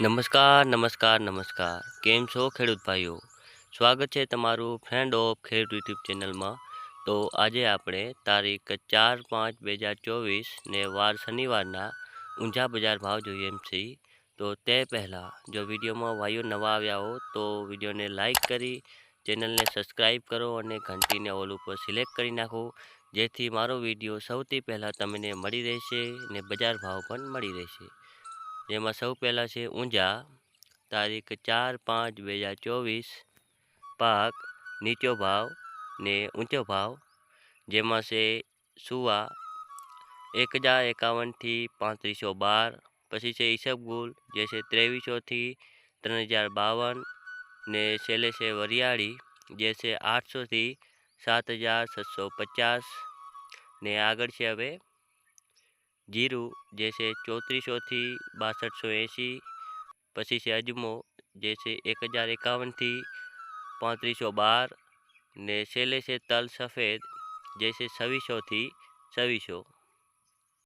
નમસ્કાર નમસ્કાર નમસ્કાર. કેમ છો ખેડૂત ભાઈઓ? સ્વાગત છે તમારું ફ્રેન્ડ ઓફ ખેડૂત યુટ્યુબ ચેનલમાં. તો આજે આપણે તારીખ ચાર પાંચ બે હજાર ચોવીસ ને વાર શનિવારના ઊંઝા બજાર ભાવ જોઈએ એમ છીએ. તો તે પહેલાં જો વિડીયોમાં ભાઈઓ નવા આવ્યા હો, તો વિડીયોને લાઈક કરી, ચેનલને સબસ્ક્રાઈબ કરો અને ઘંટીને ઓલ ઉપર સિલેક્ટ કરી નાખો, જેથી મારો વીડિયો સૌથી પહેલાં તમને મળી રહેશે ને બજાર ભાવ પણ મળી રહેશે. જેમાં સૌ પહેલાં છે ઊંઝા, તારીખ ચાર પાંચ બે હજાર ચોવીસ, પાક, નીચો ભાવ ને ઊંચો ભાવ, જેમાં છે સુવા, એક હજાર એકાવનથી પાંત્રીસો બાર, પછી છે ઈસબગુલ જે છે ત્રેવીસોથી ત્રણ હજાર બાવન, ને છેલ્લે છે વરિયાળી, જે છે આઠસોથી સાત હજાર છસો પચાસ, ને આગળ છે હવે જીરું જે છે ચોત્રીસોથી બાસઠસો એંસી પછી છે અજમો, જે છે એક હજાર એકાવનથી પાંત્રીસો બાર, ને છેલ્લે છે તલ સફેદ, જે છે છવ્વીસોથી છવ્વીસો.